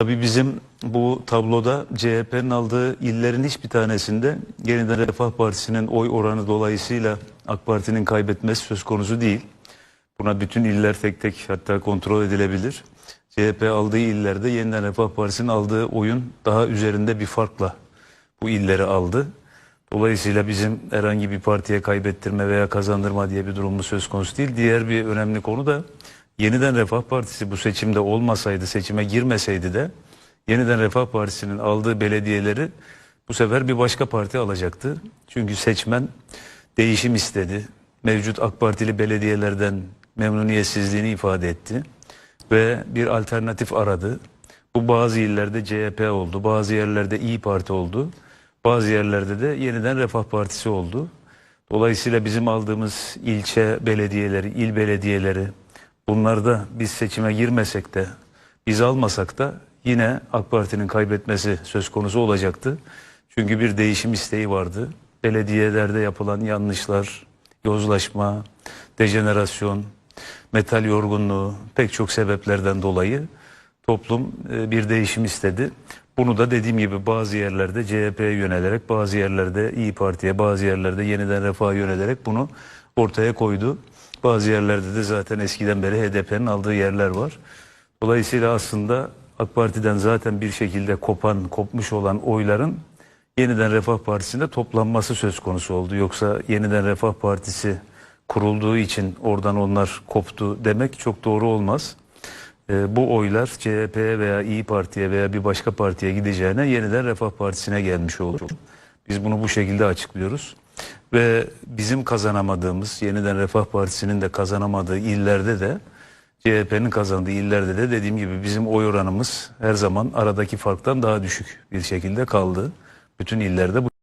Tabii bizim bu tabloda CHP'nin aldığı illerin hiçbir tanesinde yeniden Refah Partisi'nin oy oranı dolayısıyla AK Parti'nin kaybetmesi söz konusu değil. Buna bütün iller tek tek hatta kontrol edilebilir. CHP aldığı illerde yeniden Refah Partisi'nin aldığı oyun daha üzerinde bir farkla bu illeri aldı. Dolayısıyla bizim herhangi bir partiye kaybettirme veya kazandırma diye bir durumumuz söz konusu değil. Diğer bir önemli konu da yeniden Refah Partisi bu seçimde olmasaydı, seçime girmeseydi de yeniden Refah Partisi'nin aldığı belediyeleri bu sefer bir başka parti alacaktı. Çünkü seçmen değişim istedi. Mevcut AK Partili belediyelerden memnuniyetsizliğini ifade etti ve bir alternatif aradı. Bu bazı illerde CHP oldu, bazı yerlerde İyi Parti oldu, bazı yerlerde de yeniden Refah Partisi oldu. Dolayısıyla bizim aldığımız ilçe belediyeleri, il belediyeleri bunlarda biz seçime girmesek de biz almasak da yine AK Parti'nin kaybetmesi söz konusu olacaktı. Çünkü bir değişim isteği vardı. Belediyelerde yapılan yanlışlar, yozlaşma, dejenerasyon, metal yorgunluğu pek çok sebeplerden dolayı toplum e, bir değişim istedi. Bunu da dediğim gibi bazı yerlerde CHP'ye yönelerek, bazı yerlerde İyi Parti'ye, bazı yerlerde Yeniden Refah'a yönelerek bunu ortaya koydu. Bazı yerlerde de zaten eskiden beri HDP'nin aldığı yerler var. Dolayısıyla aslında AK Parti'den zaten bir şekilde kopan, kopmuş olan oyların Yeniden Refah Partisi'nde toplanması söz konusu oldu. Yoksa Yeniden Refah Partisi kurulduğu için oradan onlar koptu demek çok doğru olmaz. Ee, bu oylar CHP'ye veya İyi Parti'ye veya bir başka partiye gideceğine yeniden Refah Partisi'ne gelmiş olur. Biz bunu bu şekilde açıklıyoruz. Ve bizim kazanamadığımız, yeniden Refah Partisi'nin de kazanamadığı illerde de CHP'nin kazandığı illerde de dediğim gibi bizim oy oranımız her zaman aradaki farktan daha düşük bir şekilde kaldı. Bütün illerde bu